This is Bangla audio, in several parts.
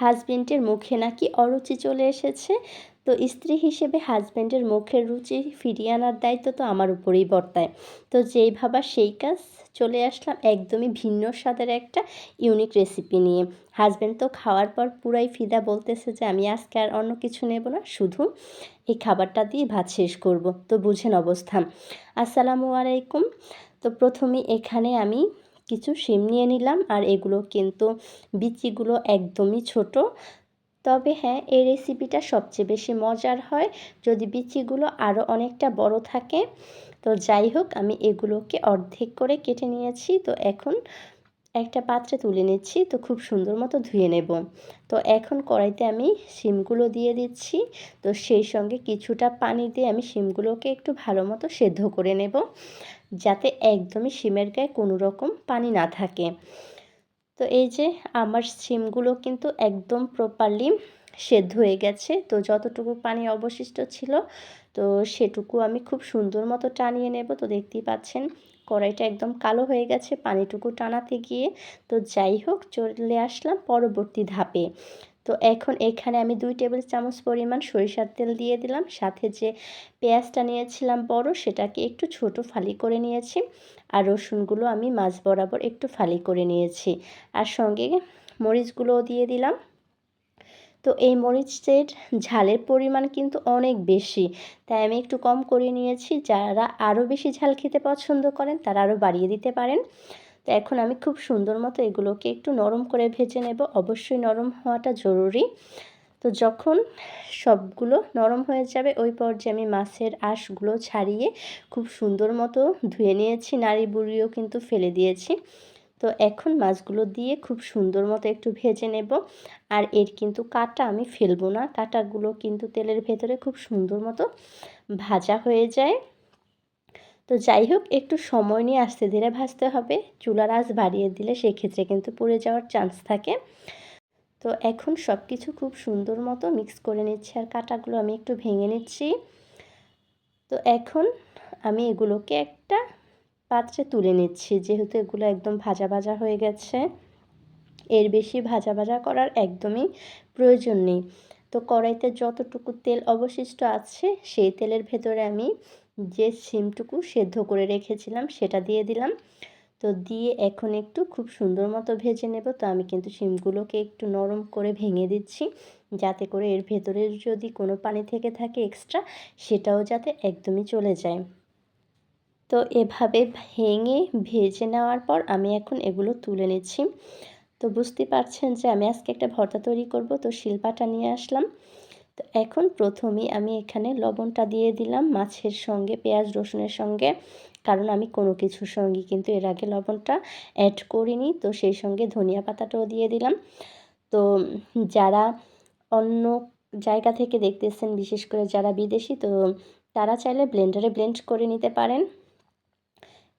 হাজবেন্ডের মুখে নাকি অরুচি চলে এসেছে। তো স্ত্রী হিসেবে হাজব্যান্ডের মুখের রুচি ফিরিয়ে আনার দায়িত্ব তো আমার উপরেই বর্তায়। তো যেই ভাবা সেই কাজ, চলে আসলাম একদমই ভিন্ন স্বাদের একটা ইউনিক রেসিপি নিয়ে। হাজব্যান্ড তো খাওয়ার পর পুরাই ফিদা বলতেছে যে, আমি আজকে আর অন্য কিছু নেব না, শুধু এই খাবারটা দিয়ে ভাত শেষ করব। তো বুঝেন অবস্থা। আসসালামু আলাইকুম। তো প্রথমে এখানে আমি কিছু শিম নিয়ে নিলাম আর এগুলো কিন্তু বিচিগুলো একদমই ছোট। তবে হ্যাঁ এই রেসিপিটা সবচেয়ে বেশি মজার হয় যদি বিচিগুলো আরও অনেকটা বড় থাকে। তো যাই হোক, আমি এগুলোকে অর্ধেক করে কেটে নিয়েছি। তো এখন একটা পাত্রে তুলে নিচ্ছি। তো খুব সুন্দর মতো ধুয়ে নেব। তো এখন কড়াইতে আমি শিমগুলো দিয়ে দিচ্ছি। তো সেই সঙ্গে কিছুটা পানি দিয়ে আমি শিমগুলোকে একটু ভালো মতো সেদ্ধ করে নেব। যাতে একদমই শিমের গায়ে কোনো রকম পানি না থাকে। তো এই যে আমার সিমগুলো কিন্তু একদম প্রপারলি সেদ্ধ হয়ে গেছে। তো যতটুকু পানি অবশিষ্ট ছিল, তো সেটুকু আমি খুব সুন্দর মতো টানিয়ে নেব। তো দেখতেই পাচ্ছেন, কড়াইটা একদম কালো হয়ে গেছে, পানিটুকু টানাতে গিয়ে। তো যাই হোক, চলে আসলাম পরবর্তী ধাপে। তো এখন এখানে আমি দুই টেবিল চামচ পরিমাণ সরিষার তেল দিয়ে দিলাম। সাথে যে পেঁয়াজটা নিয়েছিলাম বড়, সেটাকে একটু ছোট ফালি করে নিয়েছি। আর রসুনগুলো আমি মাছ বরাবর একটু ফালি করে নিয়েছি। আর সঙ্গে মরিচগুলোও দিয়ে দিলাম। তো এই মরিচের ঝালের পরিমাণ কিন্তু অনেক বেশি। তাই আমি একটু কম করে নিয়েছি। যারা আরও বেশি ঝাল খেতে পছন্দ করেন, তারা আরও বাড়িয়ে দিতে পারেন। তো এখন আমি খুব সুন্দর মতো এগুলোকে একটু নরম করে ভেজে নেব। অবশ্যই নরম হওয়াটা জরুরি। তো যখন সবগুলো নরম হয়ে যাবে, ওই পর্যায়ে আমি মাছের আঁশগুলো ছাড়িয়ে খুব সুন্দর মতো ধুয়ে নিয়েছি। নাড়ি বুড়িও কিন্তু ফেলে দিয়েছি। তো এখন মাছগুলো দিয়ে খুব সুন্দর মতো একটু ভেজে নেব। আর এর কিন্তু কাটা আমি ফেলব না। কাটাগুলো কিন্তু তেলের ভেতরে খুব সুন্দর মতো ভাজা হয়ে যায়। তো যাই হোক, একটু সময় নিয়ে আস্তে ধীরে ভাজতে হবে। চুলার আঁচ বাড়িয়ে দিলে সেক্ষেত্রে কিন্তু পুড়ে যাওয়ার চান্স থাকে। তো এখন সব কিছু খুব সুন্দর মতো মিক্স করে নিচ্ছি আর কাটাগুলো আমি একটু ভেঙে নিচ্ছি। তো এখন আমি এগুলোকে একটা পাত্রে তুলে নিচ্ছি, যেহেতু এগুলো একদম ভাজা ভাজা হয়ে গেছে। এর বেশি ভাজা ভাজা করার একদমই প্রয়োজন নেই। তো কড়াইতে যতটুকু তেল অবশিষ্ট আছে, সেই তেলের ভেতরে আমি যে সিমটুকু সেদ্ধ করে রেখেছিলাম সেটা দিয়ে দিলাম। তো দিয়ে এখন একটু খুব সুন্দর মতো ভেজে নেব। তো আমি কিন্তু শিমগুলোকে একটু নরম করে ভেঙে দিচ্ছি। যাতে করে এর ভেতরে যদি কোনো পানি থেকে থাকে এক্সট্রা সেটাও যাতে একদমই চলে যায়। তো এভাবে ভেঙে ভেজে নেওয়ার পর আমি এখন এগুলো তুলে নিচ্ছি। তো বুঝতে পারছেন যে আমি আজকে একটা ভর্তা তৈরি করব। তো শিল্পাটা নিয়ে আসলাম। তো এখন প্রথমেই আমি এখানে লবণটা দিয়ে দিলাম মাছের সঙ্গে, পেঁয়াজ, রসুনের সঙ্গে। কারণ আমি কোনো কিছুর সঙ্গে কিন্তু এর আগে লবণটা অ্যাড করিনি, তো সেই সঙ্গে ধনিয়া পাতাটাও দিয়ে দিলাম। তো যারা অন্য জায়গা থেকে দেখতেছেন, বিশেষ করে যারা বিদেশি, তো তারা চাইলে ব্লেন্ডারে ব্লেন্ড করে নিতে পারেন।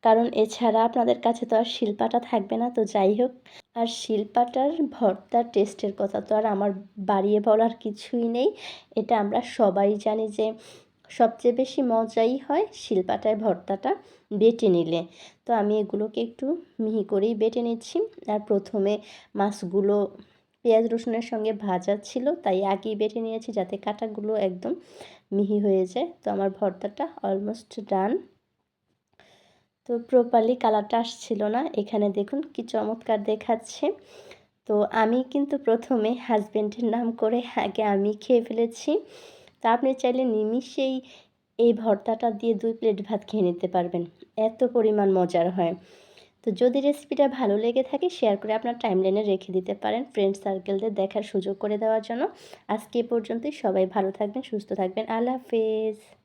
কারণ এছাড়া আপনাদের কাছে তো আর শিল্পাটা থাকবে না, তো যাই হোক। আর শিল্পাটার ভর্তার টেস্টের কথা তো আর আমার বাড়িয়ে বলার কিছুই নেই। এটা আমরা সবাই জানি যে সবচেয়ে বেশি মজাই হয় শিল্পাটায় ভর্তাটা বেটে নিলে। তো আমি এগুলোকে একটু মিহি করেই বেটে নিচ্ছি। আর প্রথমে মাছগুলো পেঁয়াজ রসুনের সঙ্গে ভাজা ছিল, তাই আগেই বেটে নিয়েছি যাতে কাটাগুলো একদম মিহি হয়ে যায়। তো আমার ভর্তাটা অলমোস্ট ডান তো প্রপারলি কালারটা আসছিল না। এখানে দেখুন কি চমৎকার দেখাচ্ছে। তো আমি কিন্তু প্রথমে হাজব্যান্ডের নাম করে আগে আমি খেয়ে ফেলেছি। তো আপনি চাইলে নিমিষেই এই ভর্তাটা দিয়ে দুই প্লেট ভাত খেয়ে নিতে পারবেন। এত পরিমাণ মজার হয়। তো যদি রেসিপিটা ভালো লেগে থাকে শেয়ার করে আপনার টাইমলাইনে রেখে দিতে পারেন ফ্রেন্ড সার্কেলদের দেখার সুযোগ করে দেওয়ার জন্য। আজকে পর্যন্তই। সবাই ভালো থাকবেন, সুস্থ থাকবেন। আল্লাহ হাফেজ।